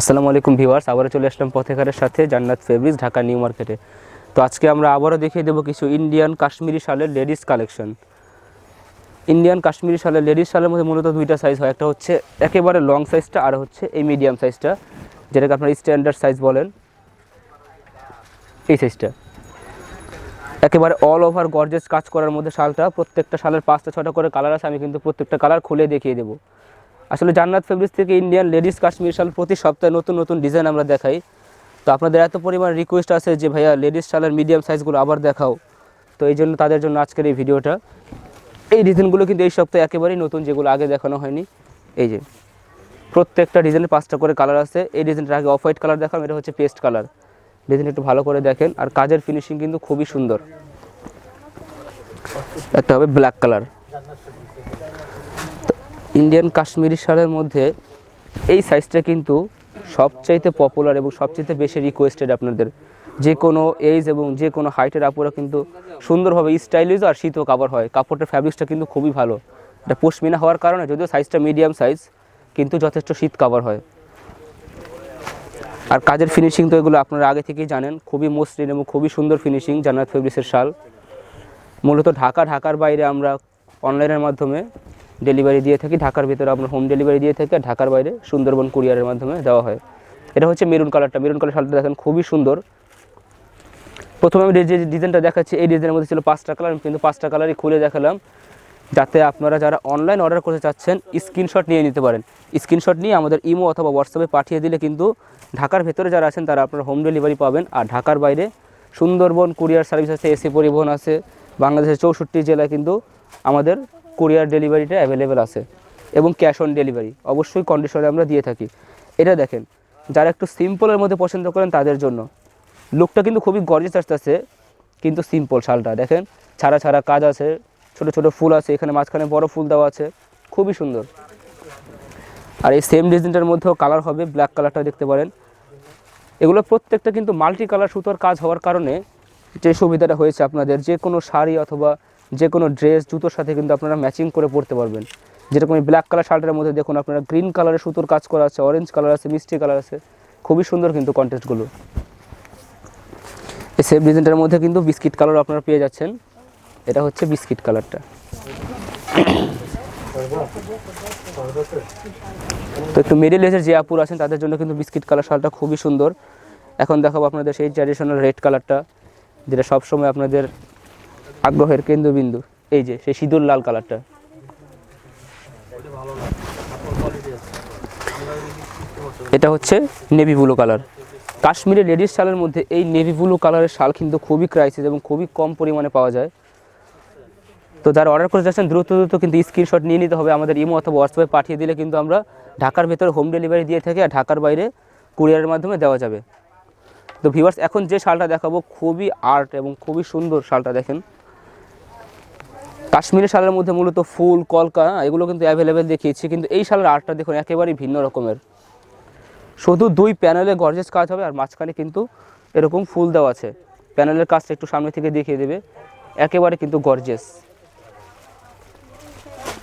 আসসালামু আলাইকুম ভিউয়ার্স, আবারও চলে আসলাম পথেকারের সাথে জান্নাত ফেব্রিক্স ঢাকা নিউ মার্কেটে। তো আজকে আমরা আবারও দেখিয়ে দেবো কিছু ইন্ডিয়ান কাশ্মীরি শালের লেডিস কালেকশন ইন্ডিয়ান কাশ্মীরি শালের লেডিস শালের মধ্যে মূলত দুইটা সাইজ হয়। একটা হচ্ছে একেবারে লং সাইজটা আর হচ্ছে এই মিডিয়াম সাইজটা যেটাকে আপনার স্ট্যান্ডার্ড সাইজ বলেন। এই সাইজটা একেবারে অল ওভার গর্জেস কাজ করার মধ্যে শালটা, প্রত্যেকটা শালের পাঁচটা ছটা করে কালার আছে, আমি কিন্তু প্রত্যেকটা কালার খুলে দেখিয়ে দেবো। আসলে জান্নাত ফেব্রিক্স থেকে ইন্ডিয়ান লেডিস কাশ্মীর শাল প্রতি সপ্তাহে নতুন নতুন ডিজাইন আমরা দেখাই। তো আপনাদের এত পরিমাণ রিকোয়েস্ট আছে যে, ভাইয়া লেডিস শালের মিডিয়াম সাইজগুলো আবার দেখাও। তো এই জন্য তাদের জন্য আজকের এই ভিডিওটা। এই ডিজাইনগুলো কিন্তু এই সপ্তাহে একেবারেই নতুন, যেগুলো আগে দেখানো হয়নি। এই যে, প্রত্যেকটা ডিজাইনের পাঁচটা করে কালার আছে। এই ডিজাইনটা আগে অফ হোয়াইট কালার দেখাম এটা হচ্ছে পেস্ট কালার ডিজাইন একটু ভালো করে দেখেন। আর কাজের ফিনিশিং কিন্তু খুবই সুন্দর। একটা হবে ব্ল্যাক কালার ইন্ডিয়ান কাশ্মীরি শালের মধ্যে এই সাইজটা কিন্তু সবচাইতে পপুলার এবং সবচাইতে বেশি রিকোয়েস্টেড আপনাদের। যে কোনো এজ এবং যে কোনো হাইটের আপুরা কিন্তু সুন্দরভাবে স্টাইলিশ আর শীতও কাভার হয়। কাপড়টার ফ্যাব্রিক্সটা কিন্তু খুবই ভালো। এটা পশমিনা হওয়ার কারণে যদিও সাইজটা মিডিয়াম সাইজ কিন্তু যথেষ্ট শীত কাভার হয়। আর কাজের ফিনিশিং তো এগুলো আপনারা আগে থেকেই জানেন। খুবই মসৃণ এবং খুবই সুন্দর ফিনিশিং জান্নাত ফেব্রিক্সের শাল। মূলত ঢাকা, ঢাকার বাইরে আমরা অনলাইনের মাধ্যমে ডেলিভারি দিয়ে থাকি, ঢাকার ভিতরে আপনার হোম ডেলিভারি দিয়ে থাকি আর ঢাকার বাইরে সুন্দরবন কুরিয়ারের মাধ্যমে দেওয়া হয়। এটা হচ্ছে মেরুন কালারটা মেরুন কালার শালটা দেখেন খুবই সুন্দর। প্রথমে আমি যে ডিজাইনটা দেখাচ্ছি, এই ডিজাইনের মধ্যে ছিল পাঁচটা কালার কিন্তু পাঁচটা কালারই খুলে দেখালাম। যাতে আপনারা যারা অনলাইন অর্ডার করতে চাচ্ছেন স্ক্রিনশট নিয়ে নিতে পারেন। স্ক্রিনশট নিয়ে আমাদের ইমো অথবা হোয়াটসঅ্যাপে পাঠিয়ে দিলে কিন্তু ঢাকার ভেতরে যারা আছেন, তারা আপনারা হোম ডেলিভারি পাবেন। আর ঢাকার বাইরে সুন্দরবন কুরিয়ার সার্ভিস আছে এসি পরিবহন আছে। বাংলাদেশের চৌষট্টি জেলায় কিন্তু আমাদের কুরিয়ার ডেলিভারিটা অ্যাভেলেবেল আছে এবং ক্যাশ অন ডেলিভারি অবশ্যই কন্ডিশনে আমরা দিয়ে থাকি। এটা দেখেন, যারা একটু সিম্পলের মধ্যে পছন্দ করেন তাদের জন্য। লুকটা কিন্তু খুবই গর্জেস আসতেছে, কিন্তু সিম্পল শালটা। দেখেন, ছাড়া ছাড়া কাজ আছে, ছোট ছোট ফুল আছে, এখানে মাঝখানে বড় ফুল দেওয়া আছে, খুবই সুন্দর। আর এই সেম ডিজাইনটার মধ্যেও কালার হবে ব্ল্যাক কালারটা দেখতে পারেন। এগুলো প্রত্যেকটা কিন্তু মাল্টি কালার সুতোর কাজ হওয়ার কারণে যে সুবিধাটা হয়েছে আপনাদের, যে কোনো শাড়ি অথবা যে কোনো ড্রেস জুতোর সাথে কিন্তু আপনারা ম্যাচিং করে পরতে পারবেন। যেরকম এই ব্ল্যাক কালার শার্টের মধ্যে দেখুন আপনারা গ্রিন কালারের সুতোর কাজ করা আছে অরেঞ্জ কালার আছে, মিষ্টি কালার আছে। খুবই সুন্দর কিন্তু কন্টেস্টগুলো এই সেম ডিজাইনটার মধ্যে কিন্তু বিস্কিট কালার আপনারা পেয়ে যাচ্ছেন। এটা হচ্ছে বিস্কিট কালারটা তো একটু মিডিল এজের যে আপুর আছেন, তাদের জন্য কিন্তু বিস্কিট কালার শালটা খুবই সুন্দর। এখন দেখাবো আপনাদের সেই ট্র্যাডিশনাল রেড কালারটা যেটা সবসময় আপনাদের আগ্রহের কেন্দ্রবিন্দু। এই যে, সেই সিঁদুর লাল কালারটা। এটা হচ্ছে navy blue colour. Kashmiri ladies শালের মধ্যে এই নেভি ব্লু কালারের শাল কিন্তু খুবই ক্রাইসিস এবং খুবই কম পরিমাণে পাওয়া যায়। তো যারা অর্ডার করতে চাচ্ছেন দ্রুত দ্রুত কিন্তু স্ক্রিনশট নিয়ে নিতে হবে। আমাদের ইমো অথবা হোয়াটসঅ্যাপে পাঠিয়ে দিলে কিন্তু আমরা ঢাকার ভেতরে হোম ডেলিভারি দিয়ে থাকি আর ঢাকার বাইরে কুরিয়ারের মাধ্যমে দেওয়া যাবে। তো ভিউয়ার্স এখন যে শালটা দেখাবো, খুবই আর্ট এবং খুবই সুন্দর শালটা দেখেন। কাশ্মীরি শালের মধ্যে মূলত ফুল কলকা হ্যাঁ, এগুলো কিন্তু অ্যাভেলেবেল দেখিয়েছি। কিন্তু এই শালের আর্টটা দেখুন একেবারেই ভিন্ন রকমের। শুধু দুই প্যানেলে গর্জেস কাজ হবে আর মাঝখানে কিন্তু এরকম ফুল দেওয়া আছে। প্যানেলের কাজটা একটু সামনে থেকে দেখিয়ে দেবে। একেবারে কিন্তু গর্জেস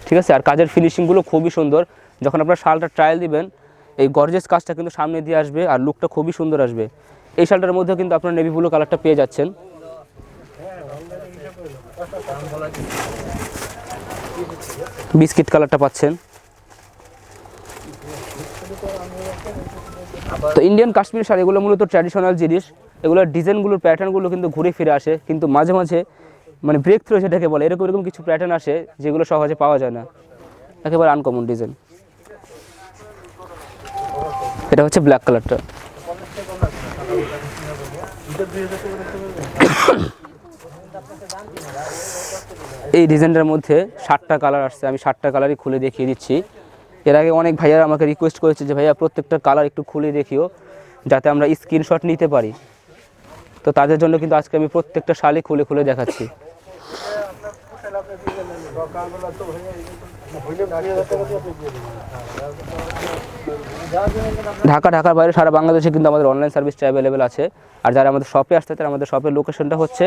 ঠিক আছে? আর কাজের ফিনিশিংগুলো খুবই সুন্দর। যখন আপনার শালটা ট্রায়াল দিবেন এই গর্জেস কাজটা কিন্তু সামনে দিয়ে আসবে আর লুকটা খুবই সুন্দর আসবে। এই শালটার মধ্যেও কিন্তু আপনার নেভি ব্লু কালারটা পেয়ে যাচ্ছেন। বিস্কিট কালারটা পাচ্ছেন। তো ইন্ডিয়ান কাশ্মীর শাড়ি, এগুলো মূলত ট্র্যাডিশনাল জিনিস। এগুলোর ডিজাইনগুলোর প্যাটার্নগুলো কিন্তু ঘুরে ফিরে আসে, কিন্তু মাঝে মাঝে মানে ব্রেক থ্রু যেটাকে বলে, এরকম এরকম কিছু প্যাটার্ন আসে যেগুলো সহজে পাওয়া যায় না। একেবারে আনকমন ডিজাইন এটা হচ্ছে ব্ল্যাক কালারটা এই ডিজাইনটার মধ্যে ষাটটা কালার আসছে। আমি ষাটটা কালারই খুলে দেখিয়ে দিচ্ছি। এর আগে অনেক ভাইয়ারা আমাকে রিকোয়েস্ট করেছে যে, ভাইয়া, প্রত্যেকটা কালার একটু খুলে দেখিও, যাতে আমরা স্ক্রিনশট নিতে পারি। তো তাদের জন্য কিন্তু আজকে আমি প্রত্যেকটা শালি খুলে খুলে দেখাচ্ছি। ঢাকা, ঢাকার বাইরে সারা বাংলাদেশে কিন্তু আমাদের অনলাইন সার্ভিসটা অ্যাভেলেবেল আছে। আর যারা আমাদের শপে আসতে তারা আমাদের শপের লোকেশনটা হচ্ছে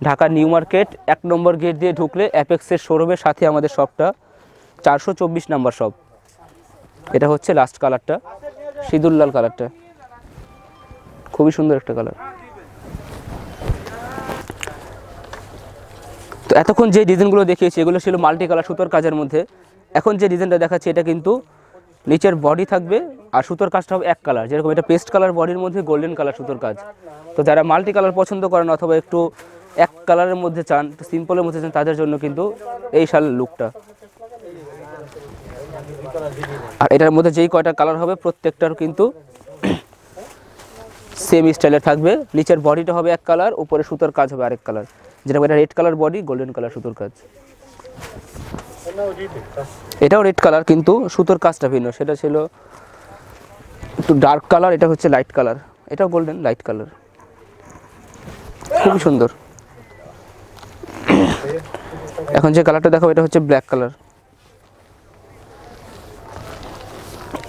ঢাকা নিউ মার্কেট, এক নম্বর গেট দিয়ে ঢুকলে অ্যাপেক্সের শোরুমের সাথে আমাদের শপটা, চারশো চব্বিশ নাম্বার শপ। এটা হচ্ছে লাস্ট কালারটা সিঁদুর লাল কালারটা খুবই সুন্দর একটা কালার তো এতক্ষণ যে ডিজাইনগুলো দেখিয়েছি, এগুলো ছিল মাল্টি কালার সুতোর কাজের মধ্যে। এখন যে ডিজাইনটা দেখাচ্ছি, এটা কিন্তু নিচের বডি থাকবে আর সুতোর কাজটা হবে এক কালার যেরকম এটা পেস্ট কালার বডির মধ্যে গোল্ডেন কালার সুতোর কাজ। তো যারা মাল্টি কালার পছন্দ করেন অথবা একটু এক কালারের মধ্যে চান সিম্পলের মধ্যে চান, তাদের জন্য কিন্তু এই শালের লুকটা আর এটার মধ্যে যেই কয়টা কালার হবে, প্রত্যেকটার কিন্তু সেম স্টাইলের থাকবে। নিচের বডিটা হবে এক কালার, উপরে সুতোর কাজ হবে আরেক কালার। যেটা এটা red colour body golden colour সুতোর কাজ। এটাও রেড কালার কিন্তু সুতোর কাজটা ভিন্ন। সেটা ছিল একটু ডার্ক কালার এটা হচ্ছে লাইট কালার এটাও গোল্ডেন লাইট কালার খুবই সুন্দর। এখন যে কালারটা দেখো এটা হচ্ছে ব্ল্যাক কালার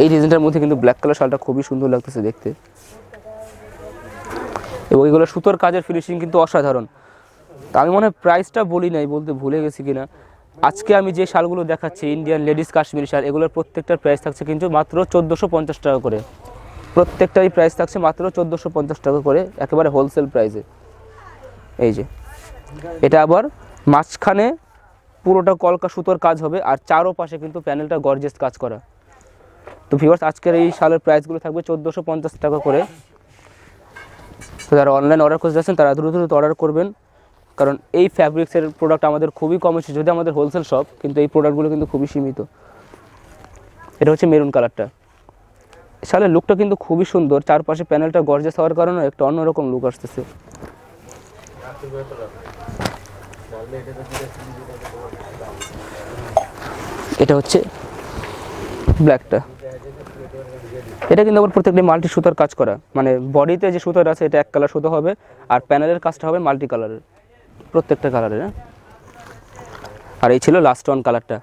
এই ডিজাইনটার মধ্যে কিন্তু ব্ল্যাক কালার শালটা খুবই সুন্দর লাগতেছে দেখতে। এবং এগুলো সুতোর কাজের ফিনিশিং কিন্তু অসাধারণ। তা আমি মনে হয় প্রাইসটা বলি নাই, বলতে ভুলে গেছি কিনা। আজকে আমি যে শালগুলো দেখাচ্ছি ইন্ডিয়ান লেডিস কাশ্মীরি শাল, এগুলোর প্রত্যেকটার প্রাইস থাকছে কিন্তু মাত্র চোদ্দোশো পঞ্চাশ টাকা করে। প্রত্যেকটারই প্রাইস থাকছে মাত্র চোদ্দোশো পঞ্চাশ টাকা করে, একেবারে হোলসেল প্রাইসে এই যে। এটা আবার মাঝখানে পুরোটা কলকা সুতোর কাজ হবে, আর চারো পাশে কিন্তু প্যানেলটা গর্জেস কাজ করা। তো ভিউয়ার্স আজকের এই শালের প্রাইসগুলো থাকবে চোদ্দোশো পঞ্চাশ টাকা করে। তো যারা অনলাইন অর্ডার করতে যাচ্ছেন, তারা দ্রুত দ্রুত অর্ডার করবেন। কারণ এই ফ্যাব্রিক্সের প্রোডাক্ট আমাদের খুবই কম এসেছে যদি আমাদের হোলসেল শপ কিন্তু এই প্রোডাক্টগুলো কিন্তু খুবই সীমিত। এটা হচ্ছে মেরুন কালারটা শালের লুকটা কিন্তু খুবই সুন্দর, চারপাশে প্যানেলটা গর্জেস হওয়ার কারণে একটা অন্যরকম লুক আসতেছে। এটা হচ্ছে ব্ল্যাকটা এটা কিন্তু আবার প্রত্যেকটা মাল্টি সুতার কাজ করা। মানে বডিতে যে সুতার আছে, এটা এক কালার সুতো হবে, আর প্যানেলের কাজটা হবে মাল্টি কালারের প্রত্যেকটা কালারের হ্যাঁ? আর এই ছিল লাস্ট ওয়ান কালারটা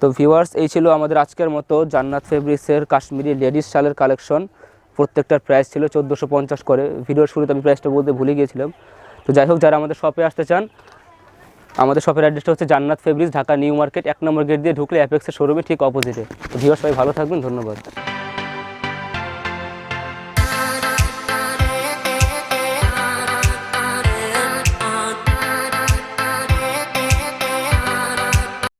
তো ভিউয়ার্স এই ছিল আমাদের আজকের মতো জান্নাত ফেব্রিক্সের কাশ্মীরি লেডিস শালের কালেকশন প্রত্যেকটার প্রাইস ছিল চোদ্দোশো পঞ্চাশ করে। ভিডিওর শুরুতে আমি প্রাইসটা বলতে ভুলে গিয়েছিলাম। তো যাই হোক, যারা আমাদের শপে আসতে চান আমাদের শপের অ্যাড্রেসটা হচ্ছে জান্নাত ফেব্রিক্স ঢাকা নিউ মার্কেট এক নম্বর গেট দিয়ে ঢুকলে অ্যাপেক্সের শোরুমে ঠিক অপোজিটে তো ভিওর সবাই ভালো থাকবেন, ধন্যবাদ।